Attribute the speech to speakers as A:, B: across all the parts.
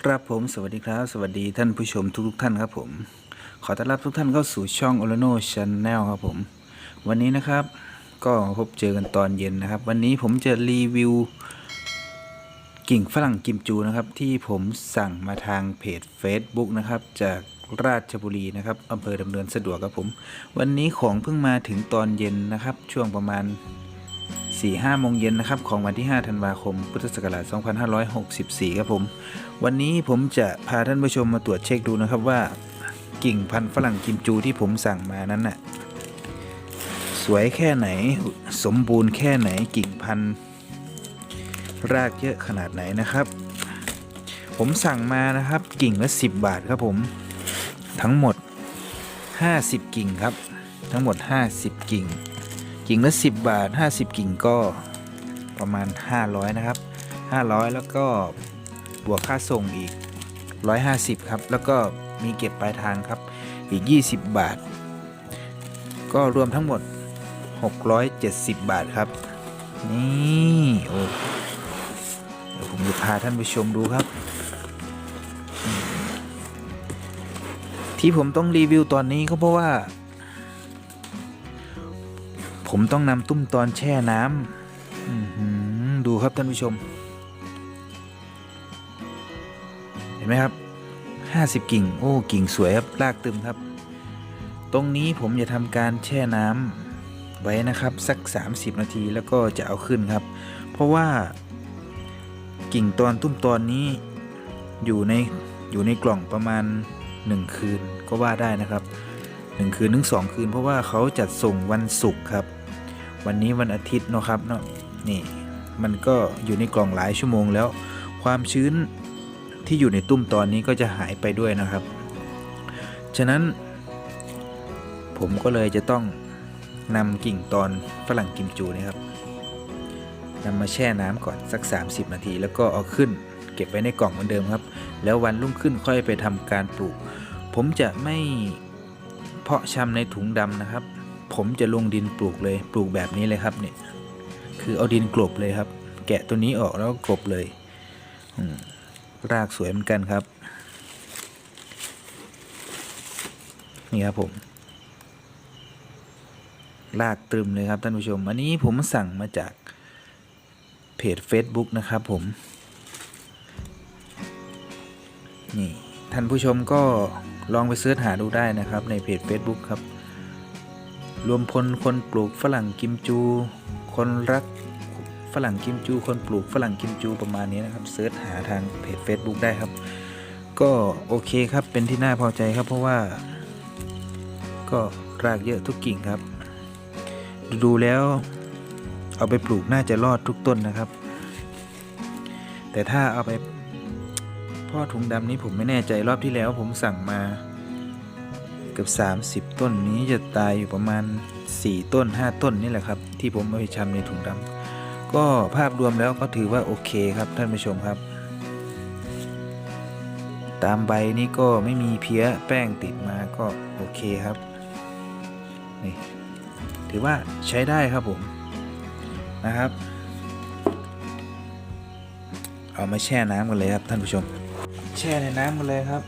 A: ครับผมสวัสดีครับ สวัสดีท่านผู้ชมทุกๆท่านครับผม ขอต้อนรับทุกท่านเข้าสู่ช่อง o l o n o Channel ครับผม วันนี้นะครับก็พบเจอกันตอนเย็นนะครับ วันนี้ผมจะรีวิว กิ่งฝรั่งกิมจูนะครับ ที่ผมสั่งมาทางเพจ Facebook นะครับ จากราชบุรีนะครับอำเภอดำเนินสะดวกครับผม วันนี้ของเพิ่งมาถึงตอนเย็นนะครับ ช่วงประมาณ 4 5โมงเย็นนะครับของวันที่ 5 ธันวาคม พุทธศักราช 2564 ครับผม วันนี้ผมจะพาท่านผู้ชมมาตรวจเช็คดูนะครับว่ากิ่งพันธุ์ฝรั่งกิมจูที่ผมสั่งมานั้นน่ะสวยแค่ไหนสมบูรณ์แค่ไหนกิ่งพันธุ์รากเยอะขนาดไหนนะครับ ผมสั่งมานะครับกิ่งละ 10 บาทครับผมทั้งหมด 50 กิ่งครับ ทั้งหมด 50 กิ่ง กิ่งละ 10 บาท 50 กิ่งก็ประมาณ 500 นะครับ 500 แล้วก็บวกค่าส่งอีก 150 ครับ แล้วก็มีเก็บปลายทางครับอีก 20 บาท ก็รวมทั้งหมด 670 บาทครับ นี่โอ้เดี๋ยวผมจะพาท่านไปชมดูครับ ที่ผมต้องรีวิวตอนนี้ก็เพราะว่า ผมต้องนำตุ้มตอนแช่น้ำดูครับท่านผู้ชม เห็นไหมครับ50กิ่ง โอ้ กิ่งสวยครับรากตึมครับ ตรงนี้ผมจะทำการแช่น้ำไว้นะครับสัก 30 นาทีแล้วก็จะเอาขึ้นครับ เพราะว่ากิ่งตอนตุ้มตอนนี้อยู่ในอยู่ในกล่องประมาณ 1 คืนก็ว่าได้นะครับ 1 คืนถึง2คืน เพราะว่าเขาจัดส่งวันศุกร์ครับ วันนี้วันอาทิตย์เนาะครับเนาะนี่มันก็อยู่ในกล่องหลายชั่วโมงแล้ว ความชื้นที่อยู่ในตุ้มตอนนี้ก็จะหายไปด้วยนะครับ ฉะนั้นผมก็เลยจะต้องนำกิ่งตอนฝรั่งกิมจูนะครับนำมาแช่น้ำก่อนสัก 30 นาที แล้วก็เอาขึ้น เก็บไว้ในกล่องเหมือนเดิมครับ แล้ววันรุ่งขึ้นค่อยไปทำการปลูก ผมจะไม่เพาะชำในถุงดำนะครับ ผมจะลงดินปลูกเลยปลูกแบบนี้เลยครับเนี่ยคือเอาดินกลบเลยครับ แกะตัวนี้ออกแล้วก็กลบเลยรากสวยเหมือนกันครับ นี่ครับผม รากตรึมเลยครับท่านผู้ชม อันนี้ผมสั่งมาจากเพจ Facebook นะครับผม นี่ท่านผู้ชมก็ลองไปเสิร์ชหาดูได้นะครับในเพจ Facebook ครับ รวมพลคนปลูกฝรั่งกิมจู คนรักฝรั่งกิมจู คนปลูกฝรั่งกิมจูประมาณนี้นะครับเสิร์ชหาทางเพจ Facebook ได้ครับ ก็โอเคครับเป็นที่น่าพอใจครับ เพราะว่า ก็รากเยอะทุกกิ่งครับ ดูแล้วเอาไปปลูกน่าจะรอดทุกต้นนะครับ แต่ถ้าเอาไปพ่อถุงดำนี้ผมไม่แน่ใจรอบที่แล้วผมสั่งมา เกือบ30 ต้นนี้จะตายอยู่ประมาณ 4 ต้น 5 ต้นนี่แหละครับ ที่ผมเอาไปชำในถุงดำก็ภาพรวมแล้วก็ถือว่าโอเคครับท่านผู้ชมครับ ตามใบนี้ก็ไม่มีเพี้ยแป้งติดมาก็โอเคครับนี่ถือว่าใช้ได้ครับผมนะครับ เอามาแช่น้ำกันเลยครับท่านผู้ชม แช่ในน้ำกันเลยครับ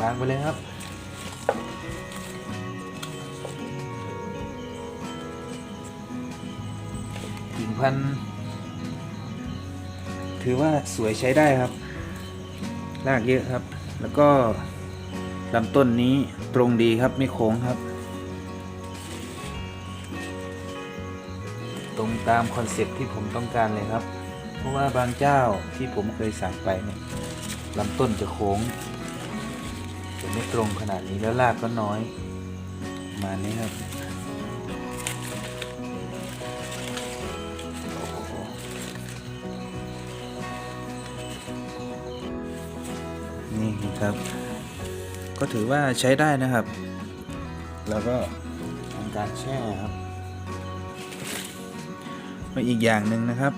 A: นี่วางไปเลยครับ กิ่งพันธุ์ถือว่าสวยใช้ได้ครับ รากเยอะครับ แล้วก็ลำต้นนี้ตรงดีครับไม่โค้งครับ ตรงตามคอนเซ็ปที่ผมต้องการเลยครับ เพราะว่าบางเจ้าที่ผมเคยสั่งไปเนี่ยลำต้นจะโค้ง ไม่ตรงขนาดนี้แล้วรากก็น้อย มานี้ครับนี่ครับ ก็ถือว่าใช้ได้นะครับ แล้วก็ทำการแช่ครับมาอีกอย่างหนึ่งนะครับ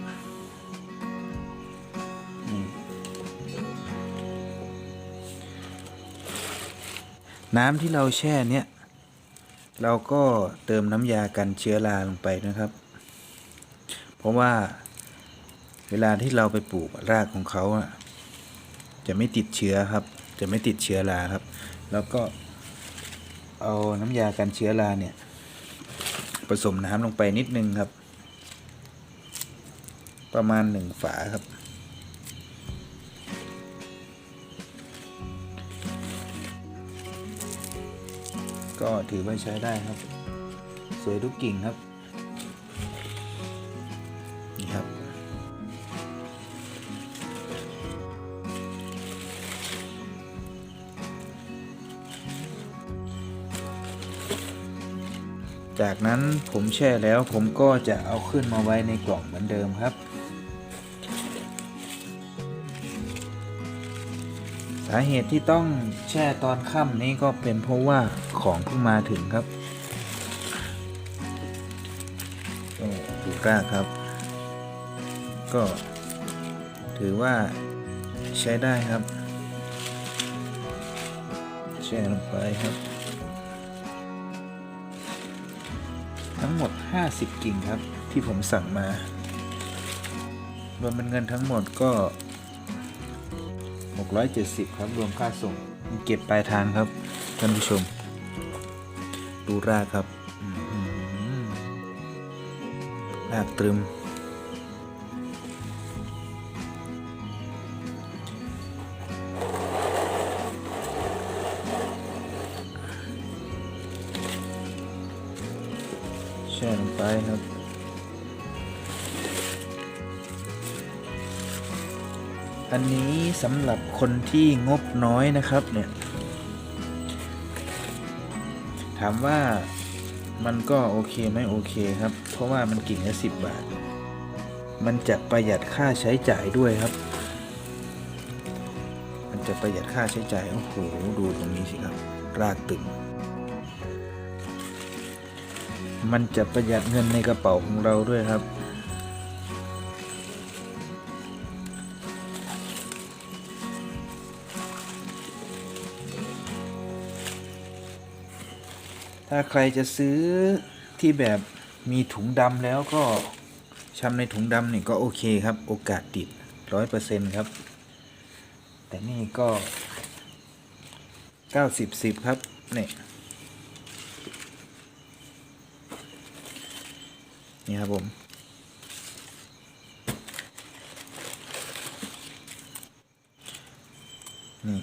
A: น้ำที่เราแช่เนี่ยเราก็เติมน้ำยากันเชื้อราลงไปนะครับ เพราะว่าเวลาที่เราไปปลูกรากของเขาจะไม่ติดเชื้อครับ จะไม่ติดเชื้อราครับ แล้วก็เอาน้ำยากันเชื้อราเนี่ยผสมน้ำลงไปนิดนึงครับ ประมาณหนึ่งฝาครับ ก็ถือว่าใช้ได้ครับ สวยทุกกิ่งครับ นี่ครับ จากนั้นผมแช่แล้วผมก็จะเอาขึ้นมาไว้ในกล่องเหมือนเดิมครับาเหตุที่ต้องแช่ตอนค่ำนี้ก็เป็นเพราะว่าของเพิ่งมาถึงครับก็ดูกล้าครับ ก็ถือว่าใช้ได้ครับ แช่ลงไปครับ ทั้งหมด 50 กิ่งครับที่ผมสั่งมา รวมเป็นเงินทั้งหมดก็ 670 ครับรวมค่าส่งมีเก็บปลายทางครับท่านผู้ชม ดูรากครับรากตรึม แช่ลงไปครับ อันนี้สำหรับคนที่งบน้อยนะครับเนี่ย ถามว่ามันก็โอเคไหมโอเคครับ เพราะว่ามันกิ่งละสิบบาท มันจะประหยัดค่าใช้จ่ายด้วยครับ มันจะประหยัดค่าใช้จ่าย โอ้โห ดูตรงนี้สิครับ รากตึง มันจะประหยัดเงินในกระเป๋าของเราด้วยครับ ถ้าใครจะซื้อที่แบบมีถุงดำแล้วก็ชำในถุงดำนี่ก็โอเคครับ โอกาสติดร้อยเปอร์เซ็นต์ครับ แต่นี่ก็เก้าสิบสิบครับเนี่ยนี่ครับผมนี่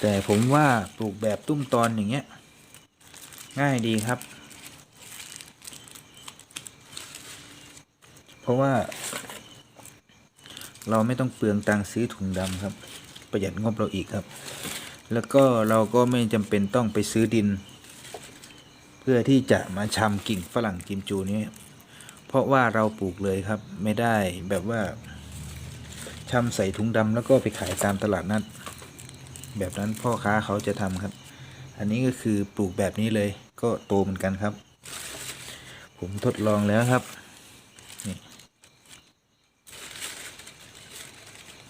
A: แต่ผมว่าปลูกแบบตุ้มตอนอย่างเงี้ย ง่ายดีครับ เพราะว่า เราไม่ต้องเปลืองตังซื้อถุงดำครับ ประหยัดงบเราอีกครับ แล้วก็เราก็ไม่จำเป็นต้องไปซื้อดิน เพื่อที่จะมาชำกิ่งฝรั่งกิมจูนี้เพราะว่าเราปลูกเลยครับ ไม่ได้แบบว่าชำใส่ถุงดำแล้วก็ไปขายตามตลาดนัด แบบนั้นพ่อค้าเขาจะทำครับ อันนี้ก็คือปลูกแบบนี้เลยก็โตเหมือนกันครับ ผมทดลองแล้วครับนี่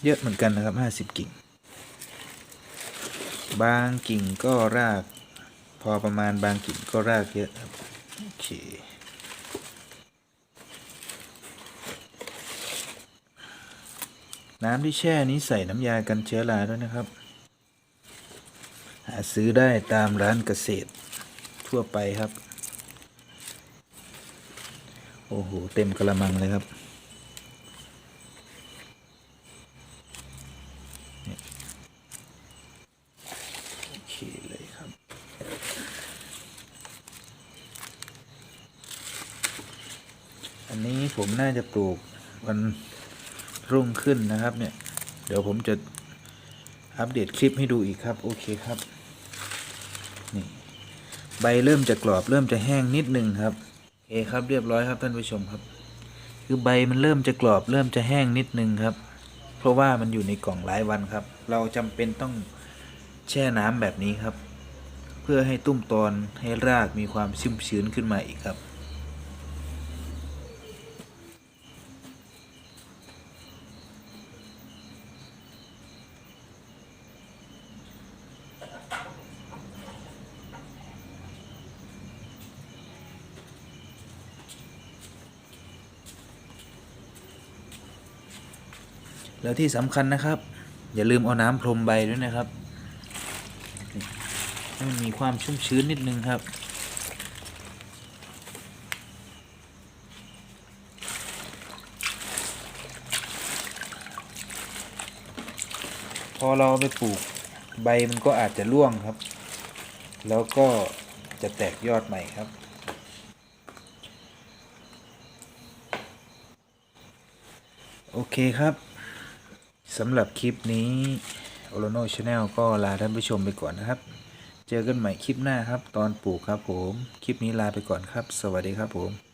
A: เยอะเหมือนกันนะครับห้าสิบกิ่ง บางกิ่งก็ราก พอประมาณบางกิ่งก็รากเยอะครับโอเคน้ำที่แช่นี้ใส่น้ำยากันเชื้อราด้วยนะครับ ซื้อได้ตามร้านเกษตรทั่วไปครับ โอ้โห เต็มกระมังเลยครับ โอเคเลยครับ อันนี้ผมน่าจะปลูกวันรุ่งขึ้นนะครับเนี่ย เดี๋ยวผมจะอัปเดตคลิปให้ดูอีกครับ โอเคครับ ใบเริ่มจะกรอบเริ่มจะแห้งนิดนึงครับโอเคครับเรียบร้อยครับท่านผู้ชมครับ คือใบมันเริ่มจะกรอบเริ่มจะแห้งนิดนึงครับ เพราะว่ามันอยู่ในกล่องหลายวันครับ เราจำเป็นต้องแช่น้ำแบบนี้ครับ เพื่อให้ตุ้มตอนให้รากมีความชุ่มชื้นขึ้นมาอีกครับ แล้วที่สำคัญนะครับ อย่าลืมเอาน้ำพรมใบด้วยนะครับให้มันมีความชุ่มชื้นนิดนึงครับ พอเราเอาไปปลูกใบมันก็อาจจะร่วงครับ แล้วก็จะแตกยอดใหม่ครับโอเคครับ สำหรับคลิปนี้โอโลโน่ชาแนลก็ลาท่านผู้ชมไปก่อนนะครับ เจอกันใหม่คลิปหน้าครับ ตอนปลูกครับผม คลิปนี้ลาไปก่อนครับ สวัสดีครับผม